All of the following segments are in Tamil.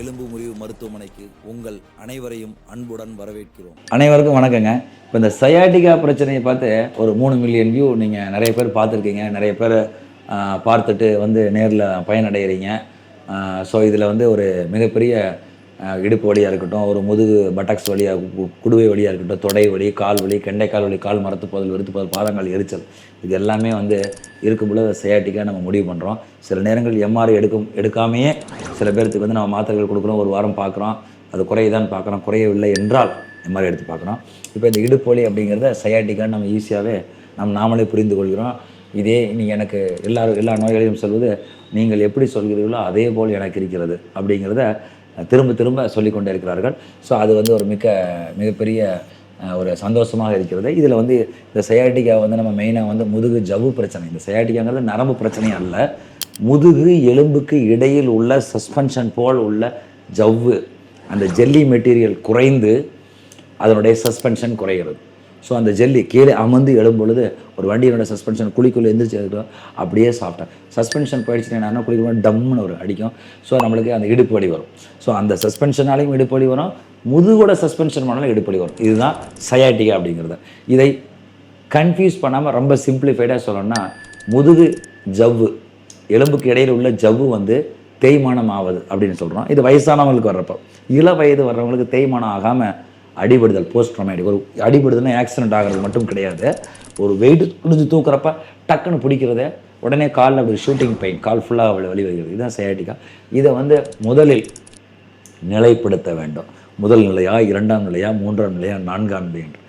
எலும்பு முறிவு மருத்துவமனைக்கு உங்கள் அனைவரையும் அன்புடன் வரவேற்கிறோம். அனைவருக்கும் வணக்கங்க. இப்போ இந்த சயாட்டிகா பிரச்சனையை பார்த்து ஒரு மூணு மில்லியன் வியூ நீங்கள் நிறைய பேர் பார்த்துருக்கீங்க. நிறைய பேர் பார்த்துட்டு வந்து நேரில் பயனடைகிறீங்க ஸோ இதில் வந்து ஒரு மிகப்பெரிய இடுப்பு வலியாக இருக்கட்டும் ஒரு முதுகு பட்டக்ஸ் வழியாக குடுவை வலியாக இருக்கட்டும் தொடை வலி கால் வலி கெண்டைக்கால் வலி கால் மரத்து போதல் வெறுத்து போதல் பாதங்கள் எரிச்சல் இது எல்லாமே வந்து இருக்கும்போது சையாட்டிக்காக நம்ம முடிவு பண்ணுறோம் சில நேரங்கள் எம்ஆர்ஐ எடுக்கும் எடுக்காமையே சில பேர்த்துக்கு வந்து நம்ம மாத்திரைகள் கொடுக்குறோம் ஒரு வாரம் பார்க்குறோம் அது குறையுதான்னு பார்க்குறோம் குறையவில்லை என்றால் எம்ஆர்ஐ எடுத்து பார்க்குறோம். இப்போ இந்த இடுப்பு வலி அப்படிங்கிறத சயாட்டிக்கான்னு நம்ம ஈஸியாகவே நம்ம நாமளே புரிந்து கொள்கிறோம். இதே நீ எனக்கு எல்லாரும் எல்லா நோயாளியும் சொல்வது நீங்கள் எப்படி சொல்கிறீர்களோ அதே போல் எனக்கு இருக்கிறது அப்படிங்கிறத திரும்ப திரும்ப சொல்லிக்கொண்டே இருக்கிறார்கள் ஸோ அது வந்து ஒரு மிக மிகப்பெரிய ஒரு சந்தோஷமாக இருக்கிறது. இதில் வந்து இந்த சயாட்டிக்கா வந்து நம்ம மெயினாக வந்து முதுகு ஜவ்வு பிரச்சனை. இந்த சயாட்டிக்காங்கிறது நரம்பு பிரச்சனை அல்ல. முதுகு எலும்புக்கு இடையில் உள்ள சஸ்பென்ஷன் போல் உள்ள ஜவ்வு அந்த ஜெல்லி மெட்டீரியல் குறைந்து அதனுடைய சஸ்பென்ஷன் குறைகிறது. ஸோ அந்த ஜெல்லி கீழே அமர்ந்து எழும் பொழுது ஒரு வண்டியோட சஸ்பென்ஷன் குழிக்குள்ளே எந்திரிச்சு எடுக்கிறோம் அப்படியே சாப்பிட்டேன். சஸ்பென்ஷன் போயிடுச்சுன்னா என்னன்னா குளிக்கணும் டம்னு ஒரு அடிக்கும். ஸோ நம்மளுக்கு அந்த இடுப்பு வலி வரும். ஸோ அந்த சஸ்பென்ஷனாலையும் இடுப்பு வலி வரும். முதுகோட சஸ்பென்ஷன் பண்ணாலும் இடுப்பு வலி வரும். இதுதான் சயாட்டிகா அப்படிங்கிறது. இதை கன்ஃபியூஸ் பண்ணாமல் ரொம்ப சிம்பிளிஃபைடாக சொல்லணும்னா முதுகு ஜவ்வு எலும்புக்கு இடையில் உள்ள ஜவ்வு வந்து தேய்மானம் ஆகுது அப்படின்னு சொல்கிறோம் இது வயசானவங்களுக்கு வர்றப்போ. இள வயது வர்றவங்களுக்கு தேய்மானம் ஆகாமல் அடிபடுதல் போஸ்ட் ட்ராமேட்டிக் ஒரு அடிபடுதல்னா ஆக்சிடென்ட் ஆகிறது மட்டும் கிடையாது. ஒரு வெயிட் குடிஞ்சு தூக்குறப்ப டக்குன்னு பிடிக்கிறத உடனே காலில் அப்படி ஷூட்டிங் பெயின் கால் ஃபுல்லாக வலி வருகிறது இதுதான் சயாட்டிக்கா இதை வந்து முதலில் நிலைப்படுத்த வேண்டும். முதல் நிலையா இரண்டாம் நிலையா மூன்றாம் நிலையா நான்காம் நிலை என்று.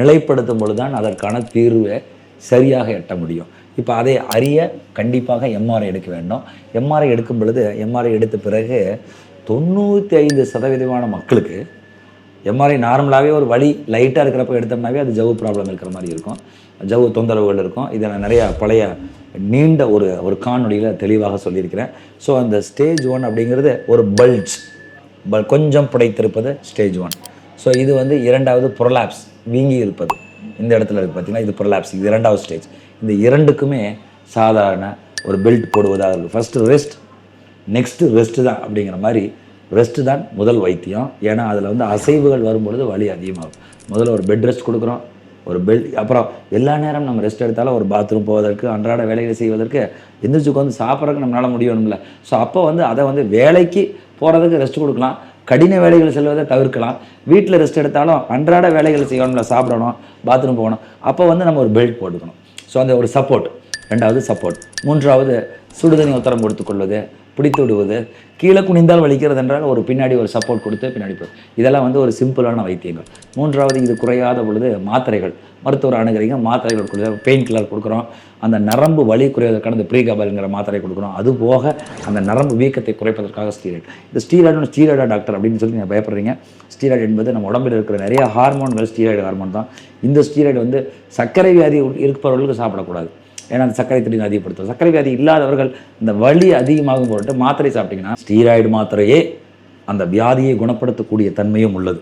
நிலைப்படுத்தும் பொழுதுதான் அதற்கான தீர்வை சரியாக எட்ட முடியும். இப்போ அதை அறிய கண்டிப்பாக எம்ஆர்ஐ எடுக்க வேண்டும். எம்ஆர்ஐ எடுக்கும் பொழுது எம்ஆர்ஐ எடுத்த பிறகு தொண்ணூற்றி ஐந்து சதவீதமான மக்களுக்கு எம்ஆர்ஐ நார்மலாகவே ஒரு வழி லைட்டாக இருக்கிறப்ப எடுத்தோம்னாவே அது ஜவு ப்ராப்ளம் இருக்கிற மாதிரி இருக்கும். ஜவு தொந்தரவுகள் இருக்கும். இதை நான் நிறையா பழைய நீண்ட ஒரு ஒரு காணொலியில் தெளிவாக சொல்லியிருக்கிறேன். ஸோ அந்த ஸ்டேஜ் ஒன் அப்படிங்கிறது ஒரு பல்ஜ் பல் கொஞ்சம் புடைத்திருப்பது ஸ்டேஜ் ஒன் ஸோ இது வந்து இரண்டாவது ப்ரொலாப்ஸ் வீங்கி இருப்பது. இந்த இடத்துல இருக்குது பார்த்தீங்கன்னா இது ப்ரொலாப்ஸ் இது இரண்டாவது ஸ்டேஜ் இந்த இரண்டுக்குமே சாதாரண ஒரு பெல்ட் போடுவதாக இருக்குது ஃபஸ்ட்டு ரெஸ்ட் நெக்ஸ்ட்டு ரெஸ்ட்டு தான் அப்படிங்கிற மாதிரி ரெஸ்ட்டு தான் முதல் வைத்தியம். ஏன்னா அதில் வந்து அசைவுகள் வரும்பொழுது வலி அதிகமாகும். முதல்ல ஒரு பெட் ரெஸ்ட் கொடுக்குறோம். ஒரு பெல்ட் அப்புறம் எல்லா நேரம் நம்ம ரெஸ்ட் எடுத்தாலும் ஒரு பாத்ரூம் போவதற்கு அன்றாட வேலைகளை செய்வதற்கு எந்திரிச்சு உட்காந்து சாப்பிட்றதுக்கு நம்மளால் முடியணும்ல. ஸோ அப்போ வந்து அதை வந்து வேலைக்கு போகிறதுக்கு ரெஸ்ட் கொடுக்கலாம். கடின வேலைகள் செல்வதை தவிர்க்கலாம். வீட்டில் ரெஸ்ட் எடுத்தாலும் அன்றாட வேலைகள் செய்யணும்ல. சாப்பிடணும் பாத்ரூம் போகணும். அப்போ வந்து நம்ம ஒரு பெல்ட் போட்டுக்கணும். ஸோ அந்த ஒரு சப்போர்ட் ரெண்டாவது சப்போர்ட் மூன்றாவது சுடுதண்ணி உத்தரம் கொடுத்துக்கொள்வது பிடித்து விடுவது. கீழே குனிந்தால் வலிக்கிறது என்றால் ஒரு பின்னாடி ஒரு சப்போர்ட் கொடுத்து பின்னாடி போ இதெல்லாம் வந்து ஒரு சிம்பிளான வைத்தியங்கள். மூன்றாவது இது குறையாத பொழுது மாத்திரைகள். மருத்துவர் அணுகிறீங்க மாத்திரைகள் கொடுக்குறோம் பெயின் கில்லர் கொடுக்குறோம். அந்த நரம்பு வலி குறைவதற்கான இந்த ப்ரீகபல்ங்கிற மாத்திரை கொடுக்குறோம். அது போக அந்த நரம்பு வீக்கத்தை குறைப்பதற்காக ஸ்டீராய்டு இந்த ஸ்டீராய்டு ஸ்டீராய்டா டாக்டர் அப்படின்னு சொல்லி நீங்கள் பயப்படுறீங்க. ஸ்டீராய்டு என்பது நம்ம உடம்பில் இருக்கிற நிறைய ஹார்மோன்கள் ஸ்டீராய்டு ஹார்மோன் தான். இந்த ஸ்டீராய்டு வந்து சர்க்கரை வியாதி இருப்பவர்களுக்கு சாப்பிடக்கூடாது. ஏன்னா அந்த சர்க்கரை திடீர்னு அதிகப்படுத்தும். சர்க்கரை வியாதி இல்லாதவர்கள் இந்த வலி அதிகமாகும் போட்டு மாத்திரை சாப்பிட்டீங்கன்னா ஸ்டீராய்டு மாத்திரையே அந்த வியாதியை குணப்படுத்தக்கூடிய தன்மையும் உள்ளது.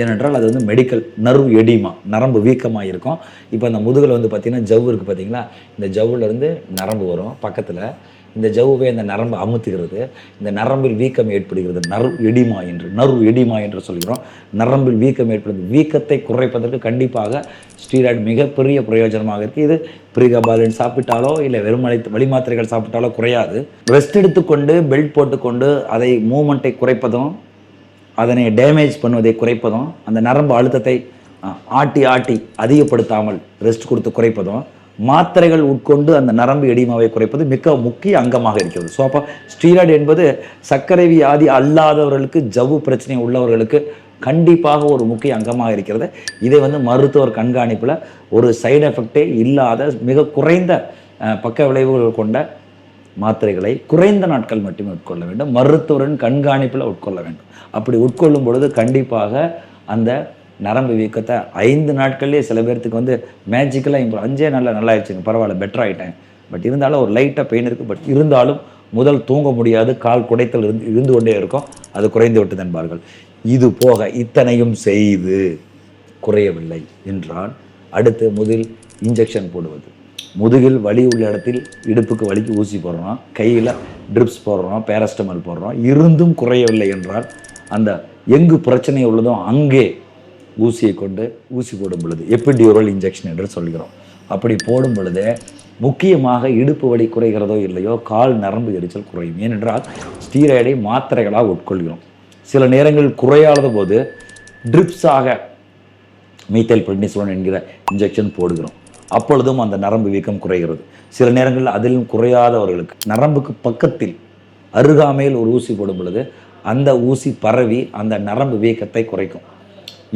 ஏனென்றால் அது வந்து மெடிக்கல் நர்வ் எடிமா நரம்பு வீக்கமாக இருக்கும் இப்போ இந்த முதுகில் வந்து பார்த்திங்கன்னா ஜவ்வு இருக்குது பார்த்தீங்களா இந்த ஜவ்வுலேருந்து நரம்பு வரும். பக்கத்தில் இந்த ஜவ்வை அந்த நரம்பு அமுத்துகிறது. இந்த நரம்பில் வீக்கம் ஏற்படுகிறது. நறு எடிமா என்று நறு எடிமா என்று சொல்கிறோம். நரம்பில் வீக்கம் ஏற்படுது வீக்கத்தை குறைப்பதற்கு கண்டிப்பாக ஸ்டீராய்டு மிகப்பெரிய பிரயோஜனமாக இருக்குது இது பிரிகபாலின் சாப்பிட்டாலோ இல்லை வெறுமலை வழி மாத்திரைகள் சாப்பிட்டாலோ குறையாது. ரெஸ்ட் எடுத்துக்கொண்டு பெல்ட் போட்டுக்கொண்டு அதை மூமெண்ட்டை குறைப்பதும் அதனை டேமேஜ் பண்ணுவதை குறைப்பதும் அந்த நரம்பு அழுத்தத்தை ஆட்டி ஆட்டி அதிகப்படுத்தாமல் ரெஸ்ட் கொடுத்து குறைப்பதும் மாத்திரைகள் உட்கொண்டு அந்த நரம்பு எடிமாவை குறைப்பது மிக முக்கிய அங்கமாக இருக்கிறது. ஸோ அப்போ ஸ்டீராய்டு என்பது சர்க்கரை வியாதி அல்லாதவர்களுக்கு ஜவ்வு பிரச்சனை உள்ளவர்களுக்கு கண்டிப்பாக ஒரு முக்கிய அங்கமாக இருக்கிறது. இதை வந்து மருத்துவர் கண்காணிப்பில் ஒரு சைடு எஃபெக்டே இல்லாத மிக குறைந்த பக்க விளைவுகள் கொண்ட மாத்திரைகளை குறைந்த நாட்கள் மட்டுமே உட்கொள்ள வேண்டும். மருத்துவரின் கண்காணிப்பில் உட்கொள்ள வேண்டும். அப்படி உட்கொள்ளும் பொழுது கண்டிப்பாக அந்த நரம்பு வீக்கத்தை ஐந்து நாட்கள்லேயே சில பேர்த்துக்கு வந்து மேஜிக்கலாக இம்ப்ரூவ் அஞ்சே நல்லா நல்லா ஆயிடுச்சுங்க பரவாயில்ல பெட்டர் ஆகிட்டேன் பட் இருந்தாலும் ஒரு லைட்டாக பெயின் இருக்குது பட் இருந்தாலும் முதல் தூங்க முடியாது. கால் குடைத்தல் இருந்து இருந்து கொண்டே இருக்கும். அது குறைந்து விட்டது என்பார்கள். இது போக இத்தனையும் செய்து குறையவில்லை என்றால் அடுத்து முதல் இன்ஜெக்ஷன் போடுவது. முதுகில் வலி உள்ள இடத்தில் இடுப்புக்கு வலிக்கு ஊசி போடுறோம். கையில் ட்ரிப்ஸ் போடுறோம். பேரஸ்டமல் போடுறோம். இருந்தும் குறையவில்லை என்றால் அந்த எங்கு பிரச்சனை உள்ளதோ அங்கே ஊசியை கொண்டு ஊசி போடும் பொழுது எப்பிடியூரல் இன்ஜெக்ஷன் என்று சொல்கிறோம். அப்படி போடும் பொழுது முக்கியமாக இடுப்பு வலி குறைகிறதோ இல்லையோ கால் நரம்பு எரிச்சல் குறையும். ஏனென்றால் ஸ்டீராய்டை மாத்திரைகளாக உட்கொள்கிறோம். சில நேரங்களில் குறையாத போது ட்ரிப்ஸாக மீத்தல் பிரிட்னிசோன் என்கிற இன்ஜெக்ஷன் போடுகிறோம். அப்பொழுதும் அந்த நரம்பு வீக்கம் குறைகிறது. சில நேரங்களில் அதிலும் குறையாதவர்களுக்கு நரம்புக்கு பக்கத்தில் அருகாமையில் ஒரு ஊசி போடும் பொழுது அந்த ஊசி பரவி அந்த நரம்பு வீக்கத்தை குறைக்கும்.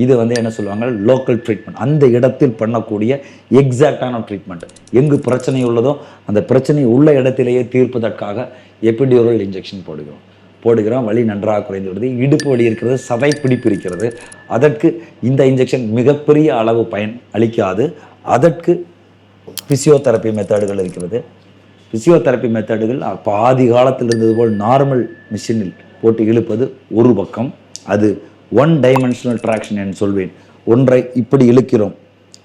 இது வந்து என்ன சொல்லுவாங்க? லோக்கல் ட்ரீட்மெண்ட் அந்த இடத்தில் பண்ணக்கூடிய எக்ஸாக்டான ட்ரீட்மெண்ட் எங்கு பிரச்சனை உள்ளதோ அந்த பிரச்சனை உள்ள இடத்திலேயே தீர்ப்பதற்காக எபிடியூரல் இன்ஜெக்ஷன் போடுகிறோம். போடுகிறோம். வலி நன்றாக குறைந்து விடுது. இடுப்பு வலி இருக்கிறது. சதை பிடிப்பு இருக்கிறது. அதற்கு இந்த இன்ஜெக்ஷன் மிகப்பெரிய அளவு பயன் அளிக்காது. அதற்கு ஃபிசியோதெரப்பி மெத்தடுகள் இருக்கிறது. ஃபிசியோதெரப்பி மெத்தடுகள் பாதி காலத்தில் இருந்தது போல் நார்மல் மிஷினில் போட்டு இழுப்பது ஒரு பக்கம். அது ஒன் டைமென்ஷனல் ட்ராக்ஷன் என்று சொல்வேன். ஒன்றை இப்படி இழுக்கிறோம்.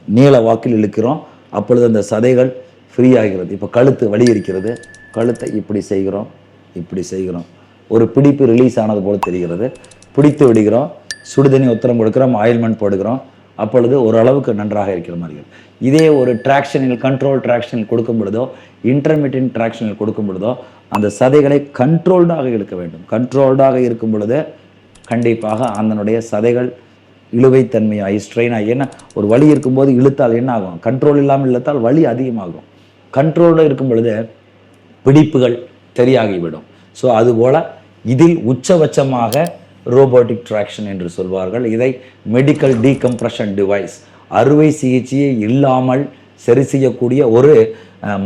நீள வாக்கில் இழுக்கிறோம். அப்பொழுது அந்த சதைகள் ஃப்ரீ ஆகிறது. இப்போ கழுத்து வலி இருக்கிறது கழுத்தை இப்படி செய்கிறோம். இப்படி செய்கிறோம். ஒரு பிடிப்பு ரிலீஸ் ஆனது போல் தெரிகிறது. பிடித்து விடுகிறோம். சுடுதண்ணி உத்தரம் கொடுக்குறோம். ஆயில்மெண்ட் போடுகிறோம். அப்பொழுது ஓரளவுக்கு நன்றாக இருக்கிற மாதிரி இதே ஒரு டிராக்ஷனில் கண்ட்ரோல் டிராக்ஷனில் கொடுக்கும் பொழுதோ இன்டர்மீடியன்ட் டிராக்ஷனில் கொடுக்கும் பொழுதோ அந்த சதைகளை கண்ட்ரோல்டாக இழுக்க வேண்டும். கண்ட்ரோல்டாக இருக்கும் பொழுது கண்டிப்பாக அதனுடைய சதைகள் இழுவைத்தன்மையாகி ஸ்ட்ரெயின் ஆகி ஏன்னா ஒரு வலி இருக்கும்போது இழுத்தால் என்ன ஆகும்? கண்ட்ரோல் இல்லாமல் இழுத்தால் வலி அதிகமாகும். கண்ட்ரோலில் இருக்கும் பொழுது பிடிப்புகள் சரியாகிவிடும் ஸோ அதுபோல் இதில் உச்சபட்சமாக ரோபோட்டிக் ட்ராக்ஷன் என்று சொல்வார்கள். இதை மெடிக்கல் டீகம்ப்ரஷன் டிவைஸ் அறுவை சிகிச்சையை இல்லாமல் சரி செய்யக்கூடிய ஒரு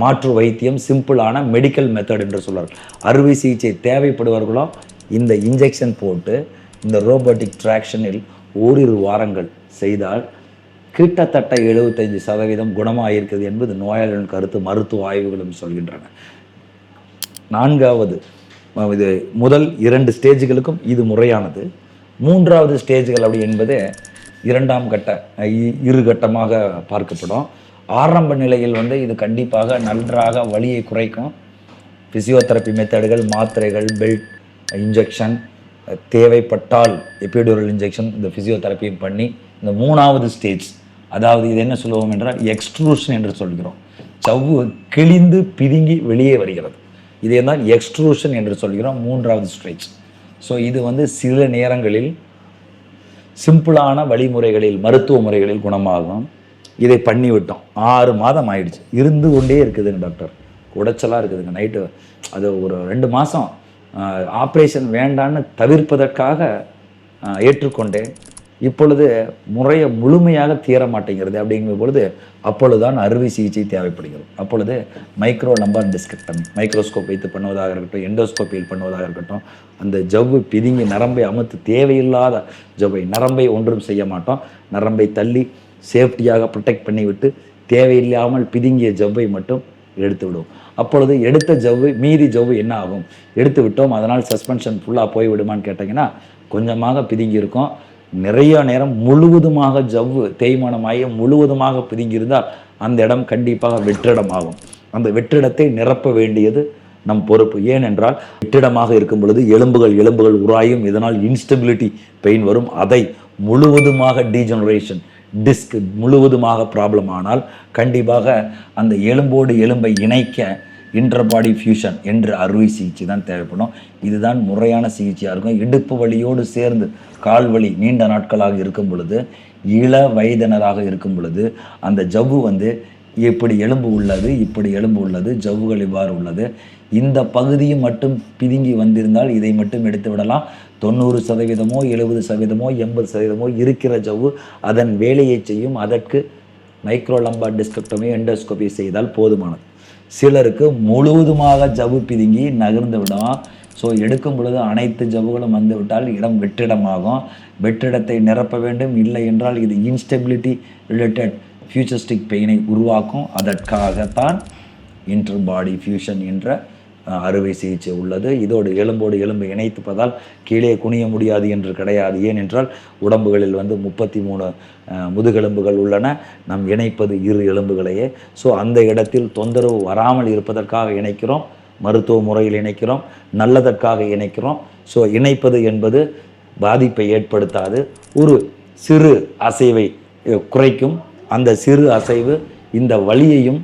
மாற்று வைத்தியம் சிம்பிளான மெடிக்கல் மெத்தட் என்று சொல்வார்கள். அறுவை சிகிச்சை தேவைப்படுவார்களோ இந்த இன்ஜெக்ஷன் போட்டு இந்த ரோபோட்டிக் ட்ராக்ஷனில் ஓரிரு வாரங்கள் செய்தால் கிட்டத்தட்ட எழுபத்தஞ்சு சதவீதம் குணமாகிருக்கிறது என்பது நோயாளிகளின் கருத்து மருத்துவ ஆய்வுகளும் சொல்கின்றன. நான்காவது இது முதல் இரண்டு ஸ்டேஜ்களுக்கும் இது முறையானது. மூன்றாவது ஸ்டேஜ்கள் அப்படி என்பது இரண்டாம் கட்ட இ- இரு கட்டமாக பார்க்கப்படும். ஆரம்ப நிலையில் வந்து இது கண்டிப்பாக நன்றாக வலியை குறைக்கும். ஃபிசியோதெரப்பி மெத்தடுகள் மாத்திரைகள் பெல்ட் இன்ஜெக்ஷன் தேவைப்பட்டால் எபிடூரல் இன்ஜெக்ஷன் இந்த ஃபிசியோதெரப்பியும் பண்ணி இந்த மூணாவது ஸ்டேஜ் அதாவது இது என்ன சொல்லுவோம் என்றால் எக்ஸ்ட்ரூஷன் என்று சொல்கிறோம். சவ்வு கிழிந்து பிதுங்கி வெளியே வருகிறது. இதே தான் எக்ஸ்ட்ரூஷன் என்று சொல்கிறோம் மூன்றாவது ஸ்டேஜ் ஸோ இது வந்து சில நேரங்களில் சிம்பிளான வழிமுறைகளில் மருத்துவ முறைகளில் குணமாகும். இதை பண்ணிவிட்டோம். ஆறு மாதம் ஆயிடுச்சு. இருந்து கொண்டே இருக்குதுங்க டாக்டர். உடைச்சலாக இருக்குதுங்க. நைட்டு அது ஒரு ரெண்டு மாதம் ஆப்ரேஷன் வேண்டான்னு தவிர்ப்பதற்காக ஏற்றுக்கொண்டேன். இப்பொழுது முறையை முழுமையாக தீர மாட்டேங்கிறது அப்படிங்கிற பொழுது அப்பொழுதுதான் அறுவை சிகிச்சை தேவைப்படுகிறது. அப்பொழுது மைக்ரோ நம்பர் டிஸ்கெக்டமி மைக்ரோஸ்கோப் வைத்து பண்ணுவதாக இருக்கட்டும் எண்டோஸ்கோப்பியில் பண்ணுவதாக இருக்கட்டும் அந்த ஜவ்வு பிதுங்கி நரம்பை அமுத்து தேவையில்லாத ஜவ்வை நரம்பை ஒன்றும் செய்ய மாட்டோம். நரம்பை தள்ளி சேஃப்டியாக ப்ரொடெக்ட் பண்ணிவிட்டு தேவையில்லாமல் பிதுங்கிய ஜவ்வை மட்டும் எடுத்து விடுவோம் அப்பொழுது எடுத்த ஜவ்வு மீதி ஜவ்வு என்ன ஆகும்? எடுத்து விட்டோம் அதனால் சஸ்பென்ஷன் ஃபுல்லாக போய் விடுமான்னு கேட்டிங்கன்னா கொஞ்சமாக பிதுங்கி இருக்கும். நிறைய நேரம் முழுவதுமாக ஜவ்வு தேய்மானமாகி முழுவதுமாக பிதுங்கியிருந்தால் அந்த இடம் கண்டிப்பாக வெற்றிடம் ஆகும் அந்த வெற்றிடத்தை நிரப்ப வேண்டியது நம் பொறுப்பு. ஏனென்றால் வெற்றிடமாக இருக்கும் பொழுது எலும்புகள் எலும்புகள் உராயும் இதனால் இன்ஸ்டபிலிட்டி பெயின் வரும். அதை முழுவதுமாக டீஜெனரேஷன் டிஸ்க் முழுவதுமாக ப்ராப்ளம் ஆனால் கண்டிப்பாக அந்த எலும்போடு எலும்பை இணைக்க இன்டர்பாடி ஃபியூஷன் என்று அறுவை சிகிச்சை தான் தேவைப்படும். இதுதான் முறையான சிகிச்சையாக இருக்கும். இடுப்பு வலியோடு சேர்ந்து கால் வலி நீண்ட நாட்களாக இருக்கும் பொழுது இள வயதினராக இருக்கும் பொழுது அந்த ஜவ்வு வந்து இப்படி எலும்பு உள்ளது இப்படி எலும்பு உள்ளது ஜவ்வுகள் இவ்வாறு உள்ளது. இந்த பகுதியும் மட்டும் பிதுங்கி வந்திருந்தால் இதை மட்டும் எடுத்து விடலாம். தொண்ணூறு சதவீதமோ எழுபது சதவீதமோ எண்பது சதவீதமோ இருக்கிற ஜவ்வு அதன் வேலையை செய்யும். அதற்கு மைக்ரோலம்பா டிஸ்கப்டமி எண்டோஸ்கோபி செய்தால் போதுமானது. சிலருக்கு முழுவதுமாக ஜவ்வு பிதுங்கி நகர்ந்து விடும் ஸோ எடுக்கும் பொழுது அனைத்து ஜவ்வுகளும் வந்துவிட்டால் இடம் வெற்றிடமாகும். வெற்றிடத்தை நிரப்ப வேண்டும். இல்லை என்றால் இது இன்ஸ்டெபிலிட்டி ரிலேட்டட் ஃபியூச்சரிஸ்டிக் பெயினை உருவாக்கும். அதற்காகத்தான் இன்டர் பாடி ஃபியூஷன் என்ற அறுவை சிகிச்சை உள்ளது. இதோடு எலும்போடு எலும்பு இணைத்துப்பதால் கீழே குனிய முடியாது என்று கிடையாது. ஏனென்றால் உடம்புகளில் வந்து முப்பத்தி மூணு முதுகெலும்புகள் உள்ளன. நம் இணைப்பது இரு எலும்புகளையே. ஸோ அந்த இடத்தில் தொந்தரவு வராமல் இருப்பதற்காக இணைக்கிறோம். மருத்துவ முறையில் இணைக்கிறோம். நல்லதற்காக இணைக்கிறோம். ஸோ இணைப்பது என்பது பாதிப்பை ஏற்படுத்தாது. ஒரு சிறு அசைவை குறைக்கும். அந்த சிறு அசைவு இந்த வழியையும்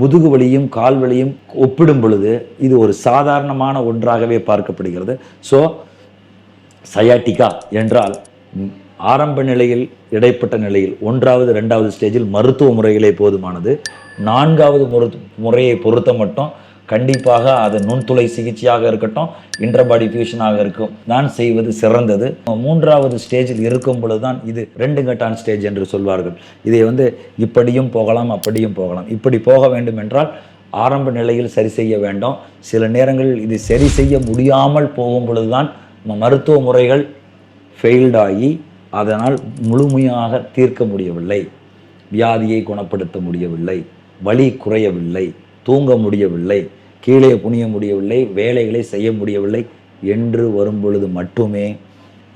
முதுகு வலியும் கால் வலியும் ஒப்பிடும் பொழுது இது ஒரு சாதாரணமான ஒன்றாகவே பார்க்கப்படுகிறது. ஸோ சயாட்டிகா என்றால் ஆரம்ப நிலையில் இடைப்பட்ட நிலையில் ஒன்றாவது ரெண்டாவது ஸ்டேஜில் மருத்துவ முறைகளே போதுமானது. நான்காவது முறை முறையை பொறுத்த மட்டும் கண்டிப்பாக அது நுண்துளை சிகிச்சையாக இருக்கட்டும் இன்டர்பாடி ஃபியூஷனாக இருக்கும். தான் செய்வது சிறந்தது. மூன்றாவது ஸ்டேஜில் இருக்கும் பொழுது தான் இது ரெண்டு கட்டான் ஸ்டேஜ் என்று சொல்வார்கள். இதை வந்து இப்படியும் போகலாம் அப்படியும் போகலாம். இப்படி போக வேண்டும் என்றால் ஆரம்ப நிலையில் சரி செய்ய வேண்டும். சில நேரங்களில் இது சரி செய்ய முடியாமல் போகும் பொழுது தான் மருத்துவ முறைகள் ஃபெயில்டாகி அதனால் முழுமையாக தீர்க்க முடியவில்லை. வியாதியை குணப்படுத்த முடியவில்லை. வலி குறையவில்லை. தூங்க முடியவில்லை. கீழே புனிய முடியவில்லை வேலைகளை செய்ய முடியவில்லை. என்று வரும்பொழுது மட்டுமே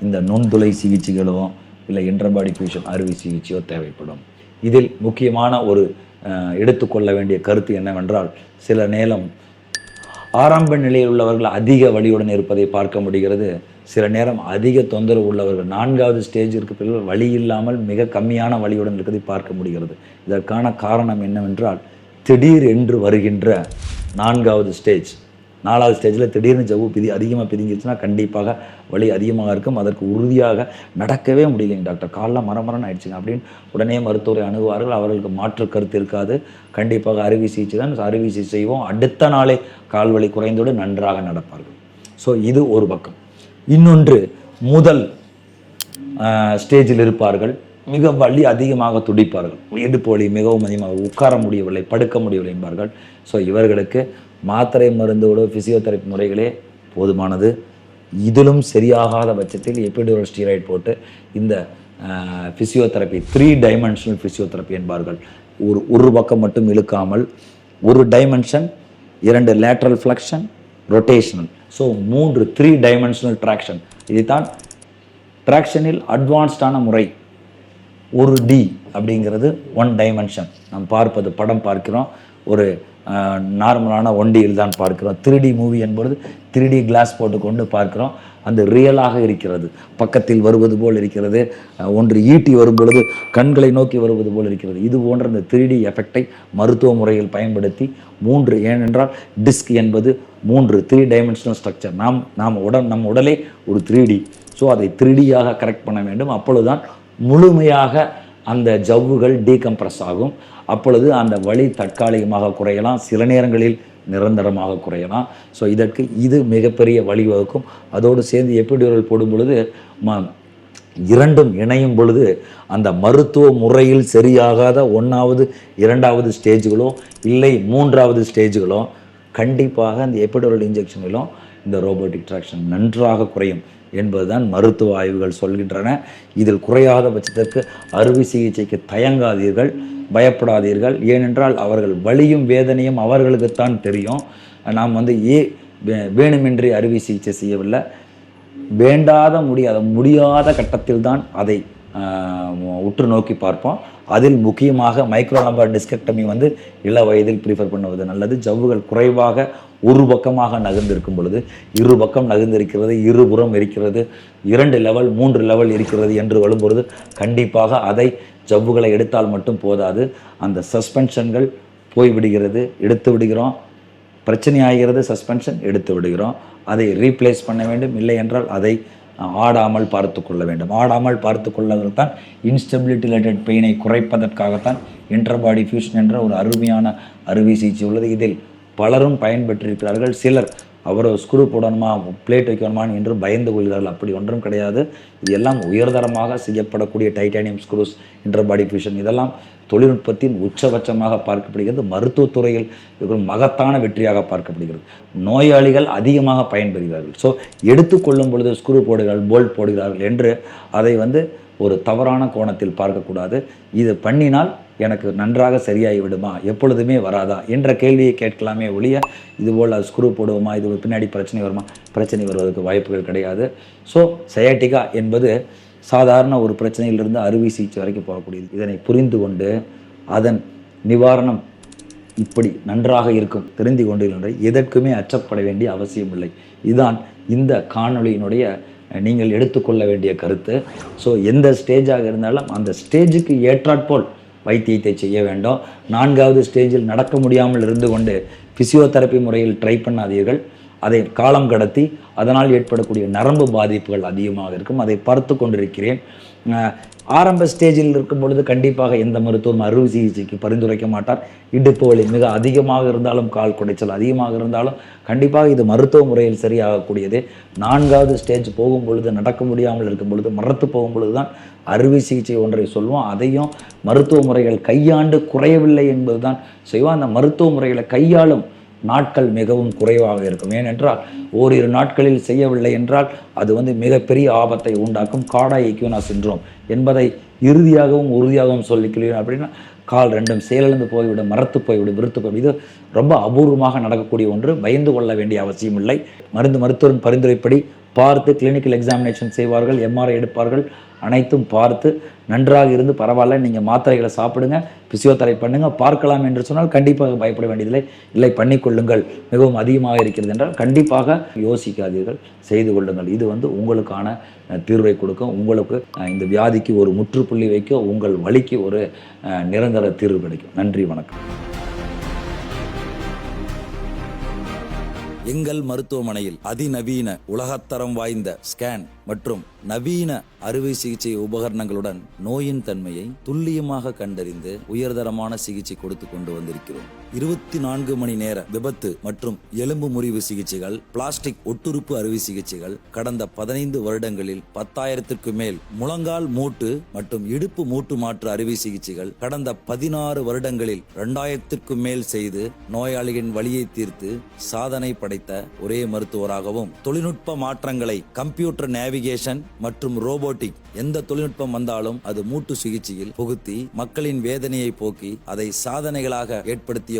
இந்த நுண்துளை சிகிச்சைகளோ இல்லை இன்டர்பாடி ஃபியூஷன் அறுவை சிகிச்சையோ தேவைப்படும். இதில் முக்கியமான ஒரு அஹ், எடுத்துக்கொள்ள வேண்டிய கருத்து என்னவென்றால் சில நேரம் ஆரம்ப நிலையில் உள்ளவர்கள் அதிக வலியுடன் இருப்பதை பார்க்க முடிகிறது. சில நேரம் அதிக தொந்தரவு உள்ளவர்கள் நான்காவது ஸ்டேஜிற்கு பிறகு வலி இல்லாமல் மிக கம்மியான வலியுடன் இருப்பதை பார்க்க முடிகிறது. இதற்கான காரணம் என்னவென்றால் திடீர் என்று வருகின்ற நான்காவது ஸ்டேஜ் நாலாவது ஸ்டேஜில் திடீர்னு ஜவ்வு பிதி அதிகமாக பிரிஞ்சிருச்சுன்னா கண்டிப்பாக வலி அதிகமாக இருக்கும். அதற்கு உறுதியாக நடக்கவே முடியலைங்க டாக்டர். காலில் மரமரன்னு ஆயிடுச்சுங்க. அப்படின்னு உடனே மருத்துவரை அணுகுவார்கள். அவர்களுக்கு மாற்று கருத்து இருக்காது. கண்டிப்பாக அறுவை சிகிச்சை தான். அறுவை சிகிச்சை செய்வோம். அடுத்த நாளே கால் வலி குறைந்தோடு நன்றாக நடப்பார்கள். ஸோ இது ஒரு பக்கம். இன்னொன்று முதல் ஸ்டேஜில் இருப்பார்கள். மிக வலி அதிகமாக துடிப்பார்கள். இடுப்பு வலி மிகவும் அதிகமாக உட்கார முடியவில்லை படுக்க முடியவில்லை என்பார்கள். ஸோ இவர்களுக்கு மாத்திரை மருந்தோடு ஃபிசியோதெரப்பி முறைகளே போதுமானது. இதிலும் சரியாகாத பட்சத்தில் எபிடூரல் ஸ்டீராய்டு போட்டு இந்த ஃபிசியோதெரப்பி த்ரீ டைமென்ஷனல் ஃபிசியோதெரப்பி என்பார்கள். ஒரு ஒரு பக்கம் மட்டும் இழுக்காமல் ஒரு டைமென்ஷன் இரண்டு லேட்ரல் ஃப்ளக்ஷன் ரொட்டேஷனல் ஸோ மூன்று த்ரீ டைமென்ஷனல் ட்ராக்ஷன் இதுதான் ட்ராக்ஷனில் அட்வான்ஸ்டான முறை ஒரு டி அப்படிங்கிறது ஒன் டைமென்ஷன் நாம் பார்ப்பது படம் பார்க்கிறோம். ஒரு நார்மலான ஒண்டியில் தான் பார்க்கிறோம். த்ரீ டி மூவி என்பது த்ரீ டி கிளாஸ் போட்டுக்கொண்டு பார்க்கிறோம். அந்த ரியலாக இருக்கிறது. பக்கத்தில் வருவது போல் இருக்கிறது. ஒன்று ஈட்டி வரும்பொழுது கண்களை நோக்கி வருவது போல் இருக்கிறது. இது போன்ற இந்த த்ரீ டி எஃபெக்டை மருத்துவ முறையில் பயன்படுத்தி மூன்று ஏனென்றால் டிஸ்க் என்பது மூன்று த்ரீ டைமென்ஷனல் ஸ்ட்ரக்சர் நாம் நாம் உடல் நம் உடலே ஒரு த்ரீ டி ஸோ அதை த்ரீ டியாக கரெக்ட் பண்ண வேண்டும். அப்பொழுதுதான் முழுமையாக அந்த ஜவ்வுகள் டீகம்ப்ரஸ் ஆகும். அப்பொழுது அந்த வலி தற்காலிகமாக குறையலாம். சில நேரங்களில் நிரந்தரமாக குறையலாம். ஸோ இதற்கு இது மிகப்பெரிய வழிவகுக்கும். அதோடு சேர்ந்து எப்பிடியூரல் போடும் பொழுது ம இரண்டும் இணையும் பொழுது அந்த மருத்துவ முறையில் சரியாகாத ஒன்றாவது இரண்டாவது ஸ்டேஜ்களோ இல்லை மூன்றாவது ஸ்டேஜ்களோ கண்டிப்பாக அந்த எப்பிடியூரல் இன்ஜெக்ஷனிலும் இந்த ரோபோட்டிக் ட்ராக்ஷன் நன்றாக குறையும். என்பதுதான் மருத்துவ ஆய்வுகள் சொல்கின்றன. இதில் குறையாத பட்சத்திற்கு அறுவை சிகிச்சைக்கு தயங்காதீர்கள் பயப்படாதீர்கள். ஏனென்றால் அவர்கள் வலியும் வேதனையும் அவர்களுக்குத்தான் தெரியும். நாம் வந்து ஏ வே- அறுவை சிகிச்சை செய்யவில்லை. வேண்டாத முடியாத முடியாத கட்டத்தில் தான் அதை உற்று நோக்கி பார்ப்போம். அதில் முக்கியமாக மைக்ரோ நம்பர் டிஸ்கெக்டமி வந்து இள வயதில் ப்ரிஃபர் பண்ணுவது நல்லது. ஜவ்வுகள் குறைவாக ஒரு பக்கமாக நகர்ந்திருக்கும் பொழுது இரு பக்கம் நகர்ந்திருக்கிறது இருபுறம் இருக்கிறது இரண்டு லெவல் மூன்று லெவல் இருக்கிறது என்று வரும்பொழுது கண்டிப்பாக அதை ஜவ்வுகளை எடுத்தால் மட்டும் போதாது. அந்த சஸ்பென்ஷன்கள் போய்விடுகிறது எடுத்து விடுகிறோம். பிரச்சனை ஆகிறது சஸ்பென்ஷன் எடுத்து விடுகிறோம். அதை ரீப்ளேஸ் பண்ண வேண்டும். இல்லை என்றால் அதை ஆடாமல் பார்த்து கொள்ள வேண்டும். ஆடாமல் பார்த்து தான் இன்ஸ்டபிலிட்டி ரிலேட்டட் பெயினை குறைப்பதற்காகத்தான் இன்டர்பாடி ஃபியூஷன் என்ற ஒரு அருமையான அறுவை சிகிச்சை உள்ளது. இதில் பலரும் பயன்பெற்றிருக்கிறார்கள். சிலர் அவரை ஸ்க்ரூ போடணுமா பிளேட் வைக்கணுமா என்று பயந்து கொள்கிறார்கள். அப்படி ஒன்றும் கிடையாது. இது எல்லாம் உயர்தரமாக செய்யப்படக்கூடிய டைட்டானியம் ஸ்க்ரூஸ் இன்டர்பாடி ஃபியூஷன் இதெல்லாம் தொழில்நுட்பத்தின் உச்சபட்சமாக பார்க்கப்படுகிறது. மருத்துவத்துறையில் மகத்தான வெற்றியாக பார்க்கப்படுகிறது. நோயாளிகள் அதிகமாக பயன்பெறுகிறார்கள். ஸோ எடுத்துக்கொள்ளும் பொழுது ஸ்க்ரூ போடுகிறார்கள் போல்ட் போடுகிறார்கள் என்று அதை வந்து ஒரு தவறான கோணத்தில் பார்க்கக்கூடாது. இது பண்ணினால் எனக்கு நன்றாக சரியாகி விடுமா எப்பொழுதுமே வராதா? என்ற கேள்வியை கேட்கலாமே ஒழிய இதுபோல் ஸ்க்ரூ போடுவோமா? இது பின்னாடி பிரச்சனை வருமா? பிரச்சனை வருவதற்கு வாய்ப்புகள் கிடையாது. ஸோ சயாட்டிகா என்பது சாதாரண ஒரு பிரச்சனையிலிருந்து அறுவை சிகிச்சை வரைக்கும் போகக்கூடியது. இதனை புரிந்து கொண்டு அதன் நிவாரணம் இப்படி நன்றாக இருக்கும். தெரிந்து கொண்டீர்கள் எதற்குமே அச்சப்பட வேண்டிய அவசியம் இல்லை இதுதான் இந்த காணொளியினுடைய நீங்கள் எடுத்துக்கொள்ள வேண்டிய கருத்து. ஸோ எந்த ஸ்டேஜாக இருந்தாலும் அந்த ஸ்டேஜுக்கு ஏற்றாற்போல் வைத்தியத்தை செய்ய வேண்டும். நான்காவது ஸ்டேஜில் நடக்க முடியாமல் இருந்து கொண்டு ஃபிசியோதெரப்பி முறையில் ட்ரை பண்ணாதீர்கள். அதை காலம் கடத்தி அதனால் ஏற்படக்கூடிய நரம்பு பாதிப்புகள் அதிகமாக இருக்கும். அதை பார்த்து கொண்டிருக்கிறேன். ஆரம்ப ஸ்டேஜில் இருக்கும் பொழுது கண்டிப்பாக எந்த மருத்துவம் அறுவை சிகிச்சைக்கு பரிந்துரைக்க மாட்டார். இடுப்பு வலி மிக அதிகமாக இருந்தாலும் கால் குடைச்சல் அதிகமாக இருந்தாலும் கண்டிப்பாக இது மருத்துவ முறையில் சரியாகக்கூடியது. நான்காவது ஸ்டேஜ் போகும் பொழுது நடக்க முடியாமல் இருக்கும் பொழுது மரத்து போகும் பொழுது தான் அறுவை சிகிச்சை ஒன்றை சொல்வோம். அதையும் மருத்துவ முறைகள் கையாண்டு குறையவில்லை என்பதுதான். செய்வோம் அந்த மருத்துவ முறைகளை கையாளும் நாட்கள் மிகவும் குறைவாக இருக்கும். ஏனென்றால் ஓரிரு நாட்களில் செய்யவில்லை என்றால் அது வந்து மிகப்பெரிய ஆபத்தை உண்டாக்கும் காடா எக்யூனா சின்ரோம் என்பதை இறுதியாகவும் உறுதியாகவும் சொல்லிக்கிறேன் அப்படின்னா கால் ரெண்டும் செயலிழந்து போய்விடும் மரத்து போய்விடும் விருத்து போய்விடும். இது ரொம்ப அபூர்வமாக நடக்கக்கூடிய ஒன்று. பயந்து கொள்ள வேண்டிய அவசியம் இல்லை. மருந்து மருத்துவரின் பரிந்துரைப்படி பார்த்து கிளினிக்கல் எக்ஸாமினேஷன் செய்வார்கள் எம்ஆர்ஐ எடுப்பார்கள். அனைத்தும் பார்த்து நன்றாக இருந்து பரவாயில்ல. நீங்கள் மாத்திரைகளை சாப்பிடுங்க பிசியோதரை பண்ணுங்க பார்க்கலாம் என்று சொன்னால் கண்டிப்பாக பயப்பட வேண்டியதில்லை. இல்லை பண்ணிக்கொள்ளுங்கள் மிகவும் அதிகமாக இருக்கிறது என்றால் கண்டிப்பாக யோசிக்காதீர்கள். செய்து கொள்ளுங்கள். இது வந்து உங்களுக்கான தீர்வை கொடுக்கும். உங்களுக்கு இந்த வியாதிக்கு ஒரு முற்றுப்புள்ளி வைக்க உங்கள் வழிக்கு ஒரு நிரந்தர தீர்வு கிடைக்கும். நன்றி வணக்கம். எங்கள் மருத்துவமனையில் அதிநவீன உலகத்தரம் வாய்ந்த ஸ்கேன் மற்றும் நவீன அறுவை சிகிச்சை உபகரணங்களுடன் நோயின் தன்மையை துல்லியமாக கண்டறிந்து உயர்தரமான சிகிச்சை கொடுத்து கொண்டு வந்திருக்கிறோம். இருபத்தி நான்கு மணி நேர விபத்து மற்றும் எலும்பு முறிவு சிகிச்சைகள் பிளாஸ்டிக் ஒட்டுறுப்பு அறுவை சிகிச்சைகள் கடந்த பதினைந்து வருடங்களில் பத்தாயிரத்திற்கு மேல் முழங்கால் மூட்டு மற்றும் இடுப்பு மூட்டு மாற்று அறுவை சிகிச்சைகள் கடந்த பதினாறு வருடங்களில் இரண்டாயிரத்திற்கு மேல் செய்து நோயாளியின் வழியை தீர்த்து சாதனை படைத்த ஒரே மருத்துவராகவும் தொழில்நுட்ப மாற்றங்களை கம்ப்யூட்டர் நேவிகேஷன் மற்றும் ரோபோட்டிக் எந்த தொழில்நுட்பம் வந்தாலும் அது மூட்டு சிகிச்சையில் புகுத்தி மக்களின் வேதனையை போக்கி அதை சாதனைகளாக ஏற்படுத்திய